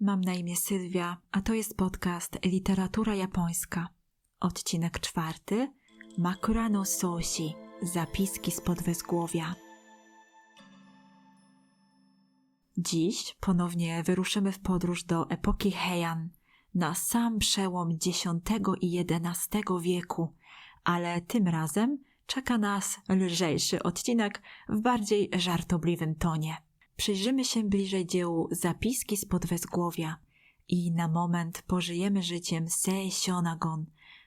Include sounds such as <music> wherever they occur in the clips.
Mam na imię Sylwia, a to jest podcast Literatura Japońska. Odcinek czwarty Makura no Soshi Zapiski z podwezgłowia. Dziś ponownie wyruszymy w podróż do epoki Heian, na sam przełom X i XI wieku, ale tym razem czeka nas lżejszy odcinek w bardziej żartobliwym tonie przyjrzymy się bliżej dziełu Zapiski z podwezgłowia i na moment pożyjemy życiem Sei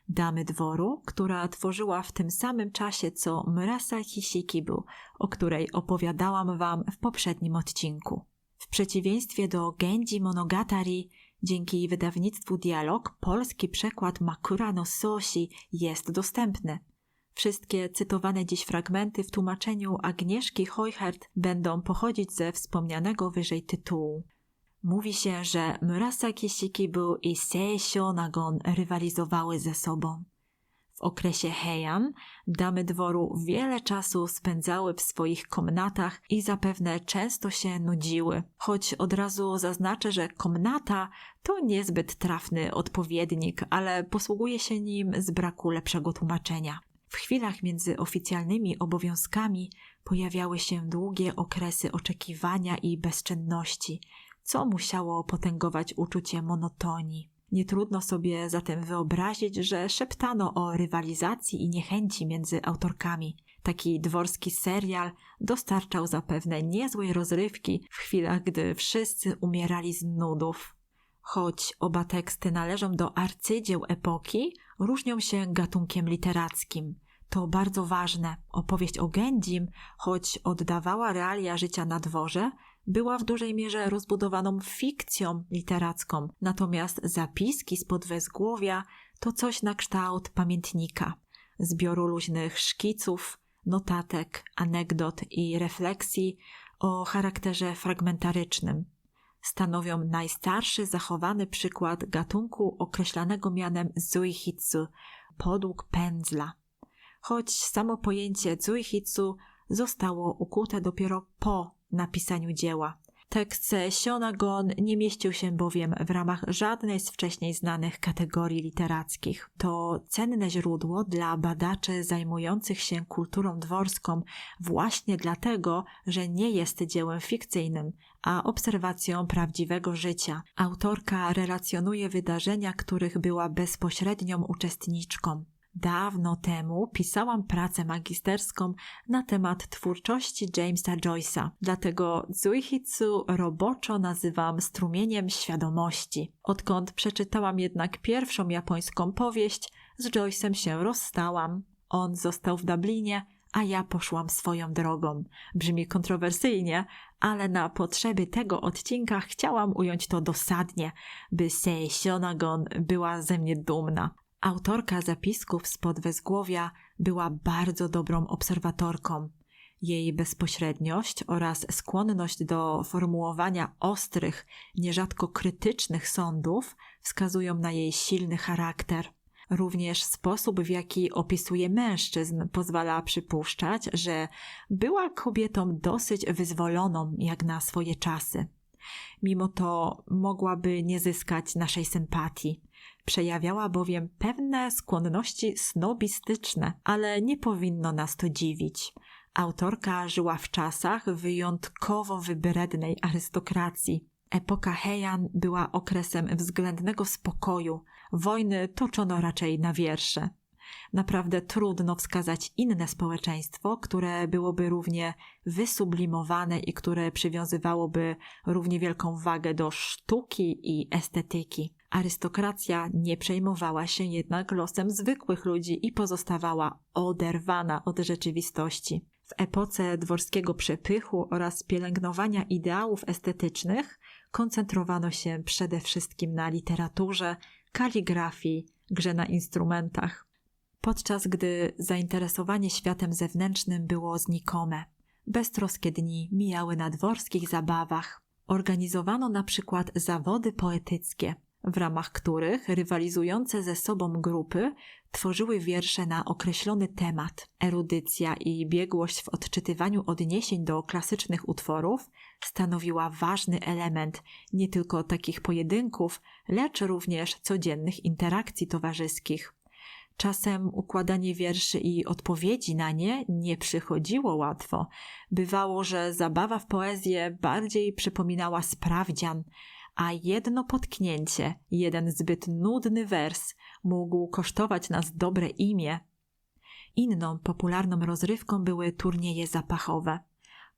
damy dworu, która tworzyła w tym samym czasie co Murasaki Shikibu, o której opowiadałam wam w poprzednim odcinku. W przeciwieństwie do Genji Monogatari, dzięki wydawnictwu Dialog, polski przekład Makura no Soshi jest dostępny – Wszystkie cytowane dziś fragmenty w tłumaczeniu Agnieszki Hojhert będą pochodzić ze wspomnianego wyżej tytułu. Mówi się, że Murasaki Shikibu i Sei Shonagon rywalizowały ze sobą. W okresie Heian damy dworu wiele czasu spędzały w swoich komnatach i zapewne często się nudziły. Choć od razu zaznaczę, że komnata to niezbyt trafny odpowiednik, ale posługuje się nim z braku lepszego tłumaczenia. W chwilach między oficjalnymi obowiązkami pojawiały się długie okresy oczekiwania i bezczynności, co musiało potęgować uczucie monotonii. Nie trudno sobie zatem wyobrazić, że szeptano o rywalizacji i niechęci między autorkami. Taki dworski serial dostarczał zapewne niezłej rozrywki w chwilach, gdy wszyscy umierali z nudów. Choć oba teksty należą do arcydzieł epoki, różnią się gatunkiem literackim. To bardzo ważne. Opowieść o Gendim, choć oddawała realia życia na dworze, była w dużej mierze rozbudowaną fikcją literacką, natomiast zapiski z podwezgłowia to coś na kształt pamiętnika, zbioru luźnych szkiców, notatek, anegdot i refleksji o charakterze fragmentarycznym stanowią najstarszy zachowany przykład gatunku określanego mianem zuihitsu, podług pędzla. Choć samo pojęcie zuihitsu zostało ukute dopiero po napisaniu dzieła. Tekst Sionagon nie mieścił się bowiem w ramach żadnej z wcześniej znanych kategorii literackich. To cenne źródło dla badaczy zajmujących się kulturą dworską właśnie dlatego, że nie jest dziełem fikcyjnym, a obserwacją prawdziwego życia. Autorka relacjonuje wydarzenia, których była bezpośrednią uczestniczką. Dawno temu pisałam pracę magisterską na temat twórczości Jamesa Joyce'a, dlatego Zuihitsu roboczo nazywam strumieniem świadomości. Odkąd przeczytałam jednak pierwszą japońską powieść, z Joyce'em się rozstałam. On został w Dublinie, a ja poszłam swoją drogą. Brzmi kontrowersyjnie, ale na potrzeby tego odcinka chciałam ująć to dosadnie, by Sei Shonagon była ze mnie dumna. Autorka zapisków z podwezgłowia była bardzo dobrą obserwatorką. Jej bezpośredniość oraz skłonność do formułowania ostrych, nierzadko krytycznych sądów wskazują na jej silny charakter. Również sposób, w jaki opisuje mężczyzn, pozwala przypuszczać, że była kobietą dosyć wyzwoloną jak na swoje czasy. Mimo to mogłaby nie zyskać naszej sympatii. Przejawiała bowiem pewne skłonności snobistyczne, ale nie powinno nas to dziwić. Autorka żyła w czasach wyjątkowo wybrednej arystokracji. Epoka Heian była okresem względnego spokoju, wojny toczono raczej na wiersze. Naprawdę trudno wskazać inne społeczeństwo, które byłoby równie wysublimowane i które przywiązywałoby równie wielką wagę do sztuki i estetyki. Arystokracja nie przejmowała się jednak losem zwykłych ludzi i pozostawała oderwana od rzeczywistości. W epoce dworskiego przepychu oraz pielęgnowania ideałów estetycznych koncentrowano się przede wszystkim na literaturze, kaligrafii, grze na instrumentach, podczas gdy zainteresowanie światem zewnętrznym było znikome. Beztroskie dni mijały na dworskich zabawach. Organizowano na przykład zawody poetyckie – w ramach których rywalizujące ze sobą grupy tworzyły wiersze na określony temat. Erudycja i biegłość w odczytywaniu odniesień do klasycznych utworów stanowiła ważny element nie tylko takich pojedynków, lecz również codziennych interakcji towarzyskich. Czasem układanie wierszy i odpowiedzi na nie nie przychodziło łatwo. Bywało, że zabawa w poezję bardziej przypominała sprawdzian, a jedno potknięcie, jeden zbyt nudny wers mógł kosztować nas dobre imię. Inną popularną rozrywką były turnieje zapachowe.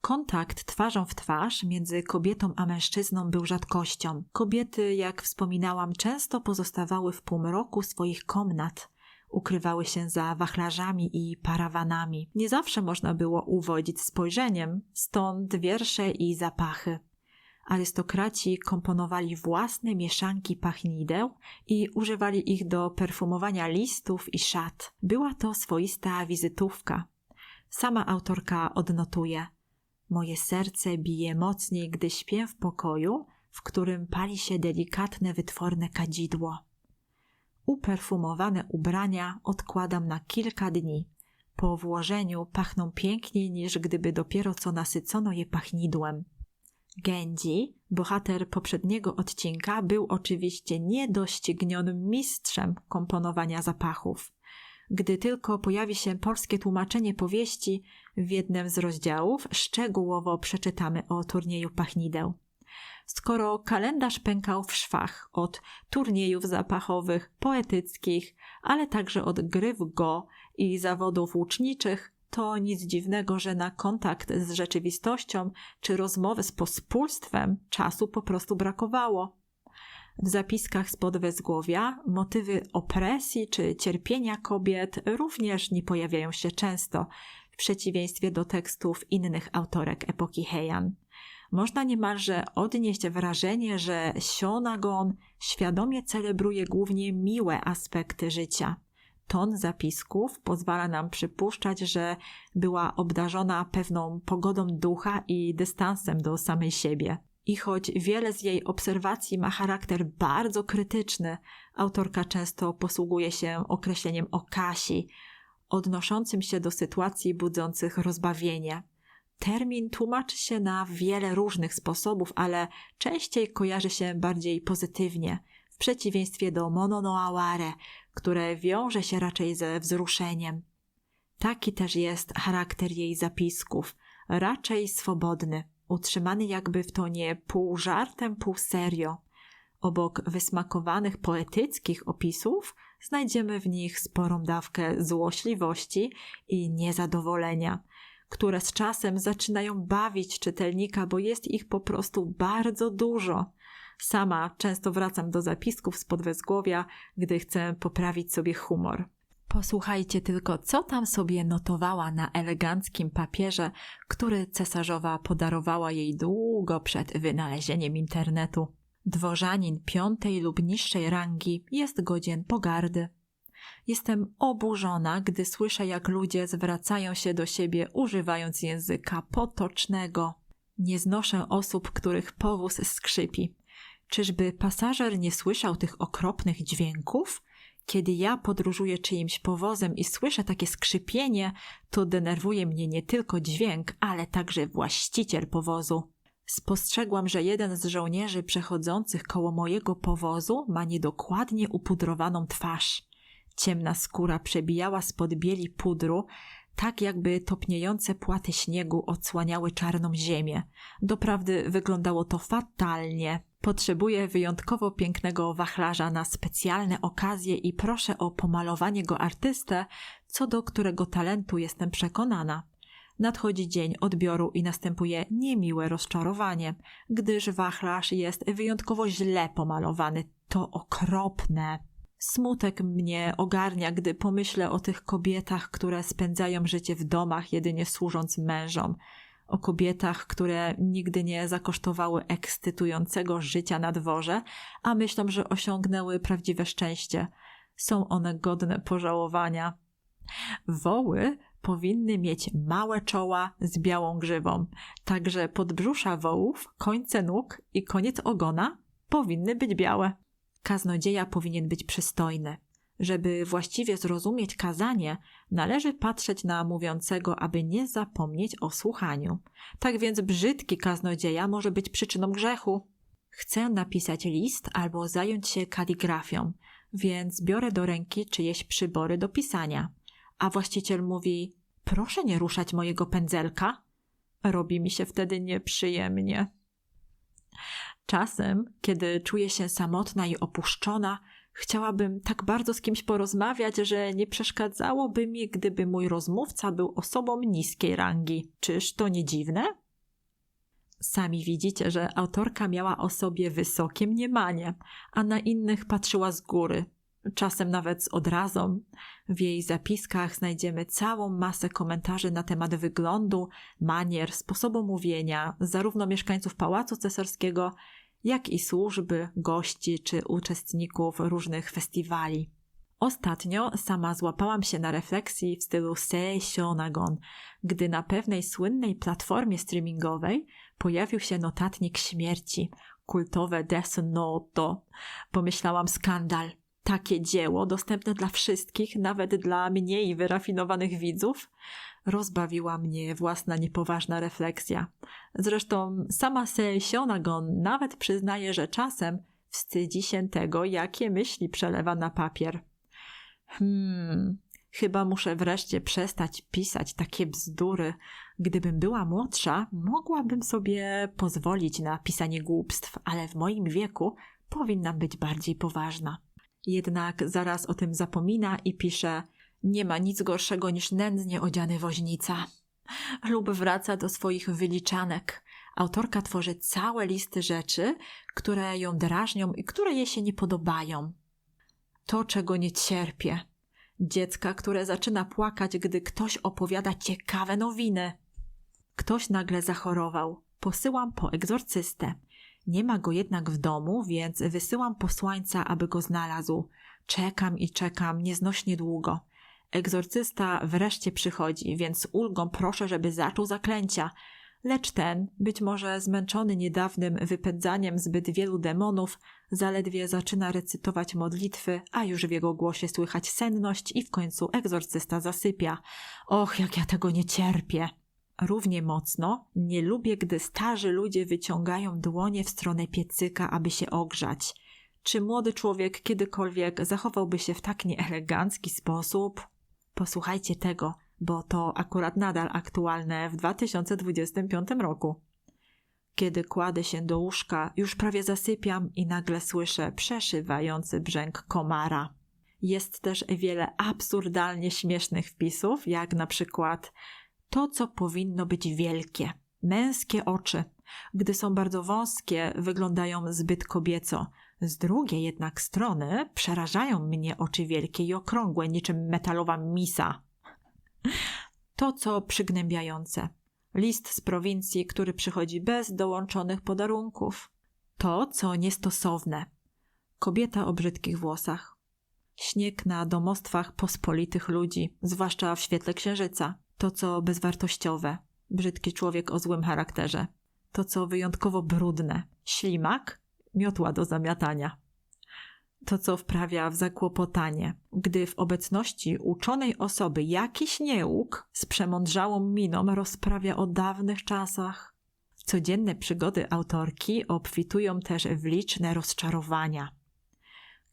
Kontakt twarzą w twarz między kobietą a mężczyzną był rzadkością. Kobiety, jak wspominałam, często pozostawały w półmroku swoich komnat ukrywały się za wachlarzami i parawanami. Nie zawsze można było uwodzić spojrzeniem, stąd wiersze i zapachy. Arystokraci komponowali własne mieszanki pachnideł i używali ich do perfumowania listów i szat. Była to swoista wizytówka. Sama autorka odnotuje: Moje serce bije mocniej, gdy śpię w pokoju, w którym pali się delikatne, wytworne kadzidło. Uperfumowane ubrania odkładam na kilka dni. Po włożeniu pachną piękniej niż gdyby dopiero co nasycono je pachnidłem. Genji, bohater poprzedniego odcinka, był oczywiście niedoścignionym mistrzem komponowania zapachów. Gdy tylko pojawi się polskie tłumaczenie powieści, w jednym z rozdziałów szczegółowo przeczytamy o turnieju pachnideł skoro kalendarz pękał w szwach od turniejów zapachowych, poetyckich, ale także od gry w go i zawodów łuczniczych, to nic dziwnego, że na kontakt z rzeczywistością czy rozmowy z pospólstwem czasu po prostu brakowało. W zapiskach spod wezgłowia motywy opresji czy cierpienia kobiet również nie pojawiają się często, w przeciwieństwie do tekstów innych autorek epoki Heian można niemalże odnieść wrażenie, że Sionagon świadomie celebruje głównie miłe aspekty życia. Ton zapisków pozwala nam przypuszczać, że była obdarzona pewną pogodą ducha i dystansem do samej siebie. I choć wiele z jej obserwacji ma charakter bardzo krytyczny, autorka często posługuje się określeniem okasi, odnoszącym się do sytuacji budzących rozbawienie. Termin tłumaczy się na wiele różnych sposobów, ale częściej kojarzy się bardziej pozytywnie, w przeciwieństwie do mononoaware, które wiąże się raczej ze wzruszeniem. Taki też jest charakter jej zapisków, raczej swobodny, utrzymany jakby w tonie pół żartem, pół serio. Obok wysmakowanych poetyckich opisów znajdziemy w nich sporą dawkę złośliwości i niezadowolenia – które z czasem zaczynają bawić czytelnika, bo jest ich po prostu bardzo dużo. Sama często wracam do zapisków z podwezgłowia, gdy chcę poprawić sobie humor. Posłuchajcie tylko, co tam sobie notowała na eleganckim papierze, który cesarzowa podarowała jej długo przed wynalezieniem internetu. Dworzanin piątej lub niższej rangi jest godzien pogardy. Jestem oburzona, gdy słyszę, jak ludzie zwracają się do siebie używając języka potocznego. Nie znoszę osób, których powóz skrzypi. Czyżby pasażer nie słyszał tych okropnych dźwięków? Kiedy ja podróżuję czyimś powozem i słyszę takie skrzypienie, to denerwuje mnie nie tylko dźwięk, ale także właściciel powozu. Spostrzegłam, że jeden z żołnierzy przechodzących koło mojego powozu ma niedokładnie upudrowaną twarz. Ciemna skóra przebijała spod bieli pudru, tak jakby topniejące płaty śniegu odsłaniały czarną ziemię. Doprawdy wyglądało to fatalnie. Potrzebuję wyjątkowo pięknego wachlarza na specjalne okazje i proszę o pomalowanie go artystę, co do którego talentu jestem przekonana. Nadchodzi dzień odbioru i następuje niemiłe rozczarowanie, gdyż wachlarz jest wyjątkowo źle pomalowany. To okropne. Smutek mnie ogarnia, gdy pomyślę o tych kobietach, które spędzają życie w domach, jedynie służąc mężom, o kobietach, które nigdy nie zakosztowały ekscytującego życia na dworze, a myślą, że osiągnęły prawdziwe szczęście. Są one godne pożałowania. Woły powinny mieć małe czoła z białą grzywą, także podbrzusza wołów, końce nóg i koniec ogona powinny być białe. Kaznodzieja powinien być przystojny. Żeby właściwie zrozumieć kazanie, należy patrzeć na mówiącego, aby nie zapomnieć o słuchaniu. Tak więc brzydki kaznodzieja może być przyczyną grzechu. Chcę napisać list albo zająć się kaligrafią, więc biorę do ręki czyjeś przybory do pisania. A właściciel mówi: Proszę nie ruszać mojego pędzelka. Robi mi się wtedy nieprzyjemnie. Czasem, kiedy czuję się samotna i opuszczona, chciałabym tak bardzo z kimś porozmawiać, że nie przeszkadzałoby mi, gdyby mój rozmówca był osobą niskiej rangi. Czyż to nie dziwne? Sami widzicie, że autorka miała o sobie wysokie mniemanie, a na innych patrzyła z góry, czasem nawet z odrazą. W jej zapiskach znajdziemy całą masę komentarzy na temat wyglądu, manier, sposobu mówienia, zarówno mieszkańców Pałacu Cesarskiego, jak i służby, gości czy uczestników różnych festiwali. Ostatnio sama złapałam się na refleksji w stylu Seishonagon, gdy na pewnej słynnej platformie streamingowej pojawił się notatnik śmierci, kultowe Death Note. Pomyślałam skandal. Takie dzieło, dostępne dla wszystkich, nawet dla mniej wyrafinowanych widzów, rozbawiła mnie własna niepoważna refleksja. Zresztą sama Seishonagon nawet przyznaje, że czasem wstydzi się tego, jakie myśli przelewa na papier. Hmm, chyba muszę wreszcie przestać pisać takie bzdury. Gdybym była młodsza, mogłabym sobie pozwolić na pisanie głupstw, ale w moim wieku powinnam być bardziej poważna. Jednak zaraz o tym zapomina i pisze: Nie ma nic gorszego niż nędznie odziany woźnica. Lub wraca do swoich wyliczanek. Autorka tworzy całe listy rzeczy, które ją drażnią i które jej się nie podobają. To, czego nie cierpię. Dziecka, które zaczyna płakać, gdy ktoś opowiada ciekawe nowiny. Ktoś nagle zachorował. Posyłam po egzorcystę. Nie ma go jednak w domu, więc wysyłam posłańca, aby go znalazł. Czekam i czekam nieznośnie długo. Egzorcysta wreszcie przychodzi, więc ulgą proszę, żeby zaczął zaklęcia. Lecz ten, być może zmęczony niedawnym wypędzaniem zbyt wielu demonów, zaledwie zaczyna recytować modlitwy, a już w jego głosie słychać senność i w końcu egzorcysta zasypia. Och, jak ja tego nie cierpię! Równie mocno nie lubię, gdy starzy ludzie wyciągają dłonie w stronę piecyka, aby się ogrzać. Czy młody człowiek kiedykolwiek zachowałby się w tak nieelegancki sposób? Posłuchajcie tego, bo to akurat nadal aktualne w 2025 roku. Kiedy kładę się do łóżka, już prawie zasypiam i nagle słyszę przeszywający brzęk komara. Jest też wiele absurdalnie śmiesznych wpisów, jak na przykład to, co powinno być wielkie. Męskie oczy, gdy są bardzo wąskie, wyglądają zbyt kobieco. Z drugiej jednak strony przerażają mnie oczy wielkie i okrągłe, niczym metalowa misa. To, co przygnębiające. List z prowincji, który przychodzi bez dołączonych podarunków. To, co niestosowne. Kobieta o brzydkich włosach. Śnieg na domostwach pospolitych ludzi, zwłaszcza w świetle księżyca to, co bezwartościowe, brzydki człowiek o złym charakterze, to, co wyjątkowo brudne, ślimak, miotła do zamiatania. To, co wprawia w zakłopotanie, gdy w obecności uczonej osoby jakiś nieuk z przemądrzałą miną rozprawia o dawnych czasach. Codzienne przygody autorki obfitują też w liczne rozczarowania.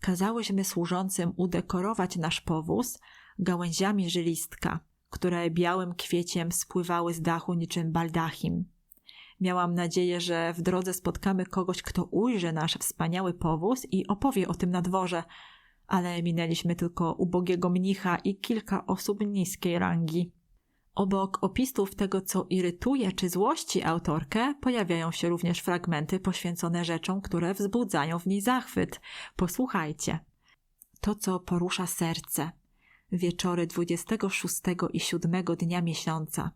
Kazałyśmy służącym udekorować nasz powóz gałęziami żylistka, które białym kwieciem spływały z dachu niczym baldachim. Miałam nadzieję, że w drodze spotkamy kogoś, kto ujrzy nasz wspaniały powóz i opowie o tym na dworze, ale minęliśmy tylko ubogiego mnicha i kilka osób niskiej rangi. Obok opisów tego, co irytuje czy złości autorkę, pojawiają się również fragmenty poświęcone rzeczom, które wzbudzają w niej zachwyt. Posłuchajcie. To, co porusza serce, wieczory 26 i 7 dnia miesiąca,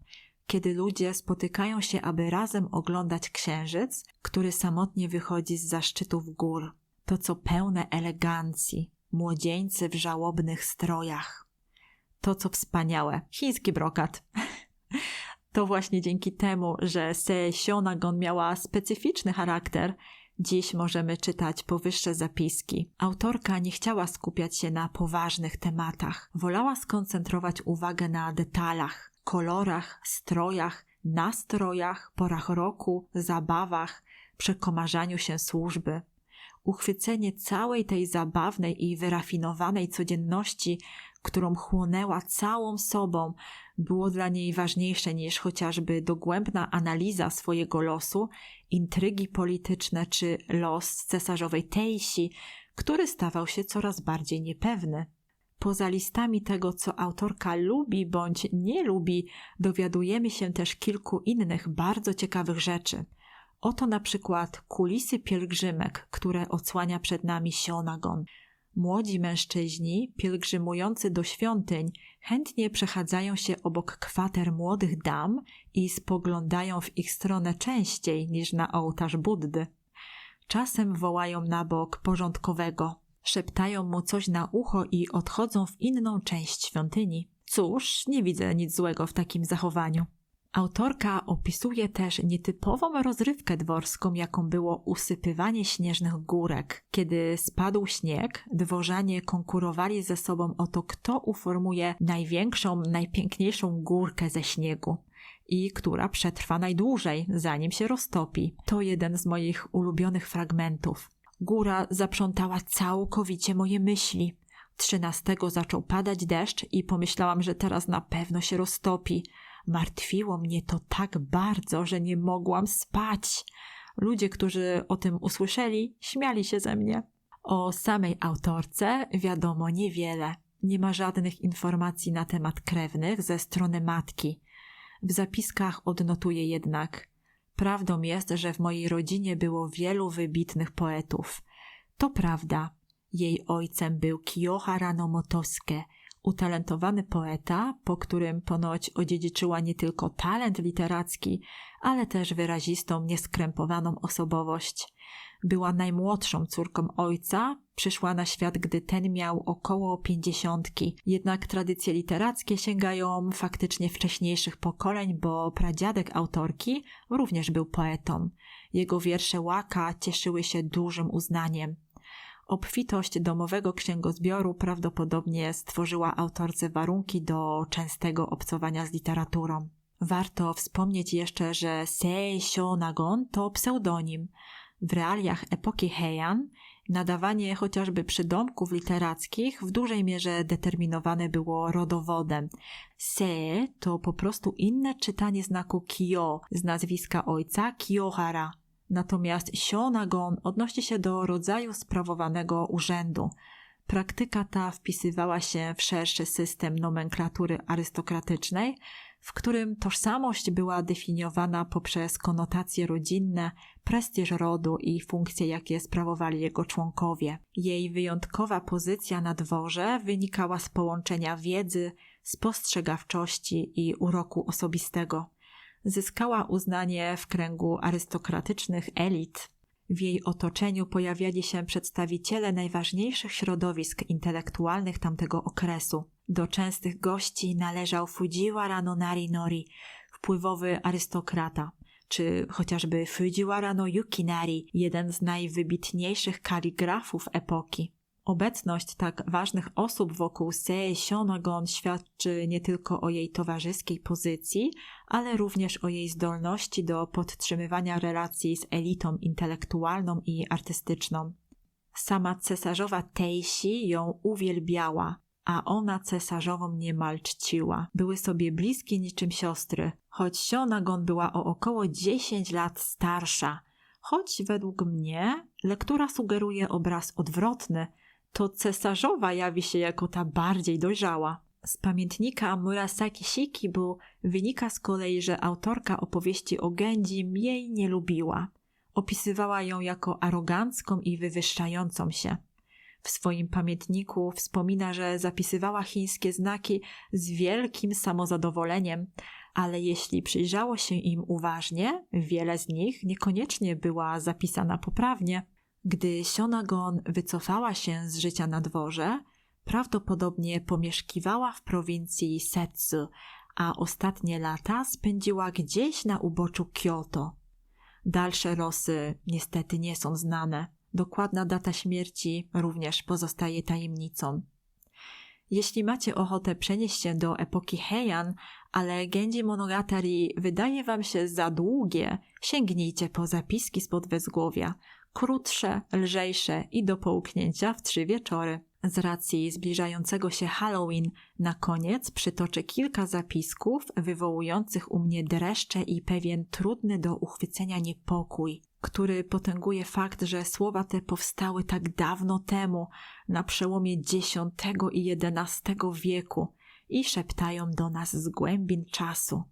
kiedy ludzie spotykają się, aby razem oglądać księżyc, który samotnie wychodzi z zaszczytów gór. To co pełne elegancji, młodzieńcy w żałobnych strojach. To co wspaniałe, chiński brokat. <laughs> To właśnie dzięki temu, że Sesionagon miała specyficzny charakter, Dziś możemy czytać powyższe zapiski. Autorka nie chciała skupiać się na poważnych tematach. Wolała skoncentrować uwagę na detalach, kolorach, strojach, nastrojach, porach roku, zabawach, przekomarzaniu się służby. Uchwycenie całej tej zabawnej i wyrafinowanej codzienności, którą chłonęła całą sobą, było dla niej ważniejsze niż chociażby dogłębna analiza swojego losu, intrygi polityczne czy los cesarzowej Tejsi, który stawał się coraz bardziej niepewny. Poza listami tego, co autorka lubi bądź nie lubi, dowiadujemy się też kilku innych bardzo ciekawych rzeczy. Oto na przykład kulisy pielgrzymek, które odsłania przed nami Sionagon. Młodzi mężczyźni, pielgrzymujący do świątyń, chętnie przechadzają się obok kwater młodych dam i spoglądają w ich stronę częściej niż na ołtarz Buddy. Czasem wołają na bok porządkowego, szeptają mu coś na ucho i odchodzą w inną część świątyni. Cóż, nie widzę nic złego w takim zachowaniu. Autorka opisuje też nietypową rozrywkę dworską, jaką było usypywanie śnieżnych górek. Kiedy spadł śnieg, dworzanie konkurowali ze sobą o to, kto uformuje największą, najpiękniejszą górkę ze śniegu i która przetrwa najdłużej, zanim się roztopi. To jeden z moich ulubionych fragmentów. Góra zaprzątała całkowicie moje myśli. Trzynastego zaczął padać deszcz i pomyślałam, że teraz na pewno się roztopi. Martwiło mnie to tak bardzo, że nie mogłam spać. Ludzie, którzy o tym usłyszeli, śmiali się ze mnie. O samej autorce wiadomo niewiele. Nie ma żadnych informacji na temat krewnych ze strony matki. W zapiskach odnotuje jednak: Prawdą jest, że w mojej rodzinie było wielu wybitnych poetów. To prawda. Jej ojcem był Kiyohara no Motosuke, utalentowany poeta, po którym ponoć odziedziczyła nie tylko talent literacki, ale też wyrazistą, nieskrępowaną osobowość. Była najmłodszą córką ojca, przyszła na świat, gdy ten miał około pięćdziesiątki. Jednak tradycje literackie sięgają faktycznie wcześniejszych pokoleń, bo pradziadek autorki również był poetą. Jego wiersze łaka cieszyły się dużym uznaniem. Obfitość domowego księgozbioru prawdopodobnie stworzyła autorce warunki do częstego obcowania z literaturą. Warto wspomnieć jeszcze, że Sei Shonagon to pseudonim. W realiach epoki Heian nadawanie chociażby przydomków literackich w dużej mierze determinowane było rodowodem. Se to po prostu inne czytanie znaku Kyo z nazwiska ojca Kiyohara. Natomiast Sionagon odnosi się do rodzaju sprawowanego urzędu. Praktyka ta wpisywała się w szerszy system nomenklatury arystokratycznej, w którym tożsamość była definiowana poprzez konotacje rodzinne, prestiż rodu i funkcje, jakie sprawowali jego członkowie. Jej wyjątkowa pozycja na dworze wynikała z połączenia wiedzy, spostrzegawczości i uroku osobistego zyskała uznanie w kręgu arystokratycznych elit. W jej otoczeniu pojawiali się przedstawiciele najważniejszych środowisk intelektualnych tamtego okresu. Do częstych gości należał Fujiwara no Nari, wpływowy arystokrata, czy chociażby Fujiwara no Yukinari, jeden z najwybitniejszych kaligrafów epoki. Obecność tak ważnych osób wokół Sei Sionagon świadczy nie tylko o jej towarzyskiej pozycji, ale również o jej zdolności do podtrzymywania relacji z elitą intelektualną i artystyczną. Sama cesarzowa Teishi ją uwielbiała, a ona cesarzową niemal czciła. Były sobie bliskie niczym siostry, choć Sionagon była o około 10 lat starsza. Choć według mnie lektura sugeruje obraz odwrotny – to cesarzowa jawi się jako ta bardziej dojrzała. Z pamiętnika Murasaki Shikibu wynika z kolei, że autorka opowieści o Gędzi jej nie lubiła. Opisywała ją jako arogancką i wywyższającą się. W swoim pamiętniku wspomina, że zapisywała chińskie znaki z wielkim samozadowoleniem, ale jeśli przyjrzało się im uważnie, wiele z nich niekoniecznie była zapisana poprawnie. Gdy Sionagon wycofała się z życia na dworze, prawdopodobnie pomieszkiwała w prowincji Setsu, a ostatnie lata spędziła gdzieś na uboczu Kyoto. Dalsze losy niestety nie są znane. Dokładna data śmierci również pozostaje tajemnicą. Jeśli macie ochotę przenieść się do epoki Heian, ale Genji Monogatari wydaje wam się za długie, sięgnijcie po zapiski spod wezgłowia. Krótsze, lżejsze i do połknięcia w trzy wieczory. Z racji zbliżającego się Halloween, na koniec przytoczę kilka zapisków wywołujących u mnie dreszcze i pewien trudny do uchwycenia niepokój, który potęguje fakt, że słowa te powstały tak dawno temu, na przełomie X i XI wieku i szeptają do nas z głębin czasu.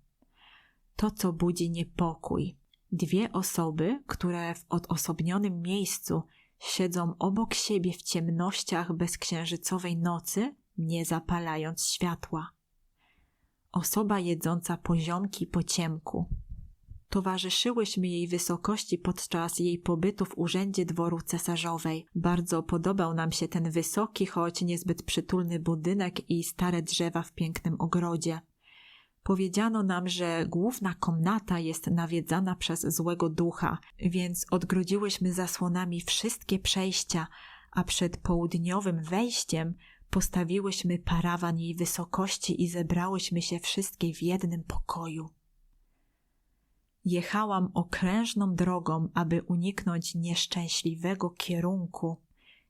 To, co budzi niepokój. Dwie osoby, które w odosobnionym miejscu siedzą obok siebie w ciemnościach bezksiężycowej nocy, nie zapalając światła. Osoba jedząca poziomki po ciemku. Towarzyszyłyśmy jej wysokości podczas jej pobytu w urzędzie dworu cesarzowej. Bardzo podobał nam się ten wysoki, choć niezbyt przytulny budynek i stare drzewa w pięknym ogrodzie. Powiedziano nam, że główna komnata jest nawiedzana przez złego ducha, więc odgrodziłyśmy zasłonami wszystkie przejścia, a przed południowym wejściem postawiłyśmy parawan jej wysokości i zebrałyśmy się wszystkie w jednym pokoju. Jechałam okrężną drogą, aby uniknąć nieszczęśliwego kierunku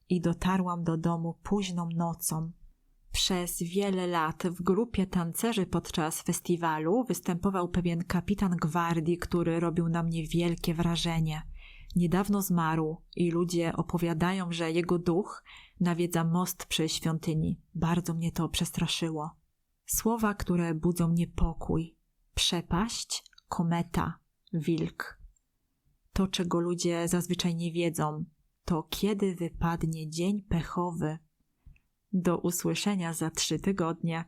i dotarłam do domu późną nocą. Przez wiele lat w grupie tancerzy podczas festiwalu występował pewien kapitan gwardii, który robił na mnie wielkie wrażenie. Niedawno zmarł i ludzie opowiadają, że jego duch nawiedza most przy świątyni. Bardzo mnie to przestraszyło. Słowa, które budzą niepokój: przepaść, kometa, wilk. To, czego ludzie zazwyczaj nie wiedzą, to kiedy wypadnie dzień pechowy. Do usłyszenia za trzy tygodnie.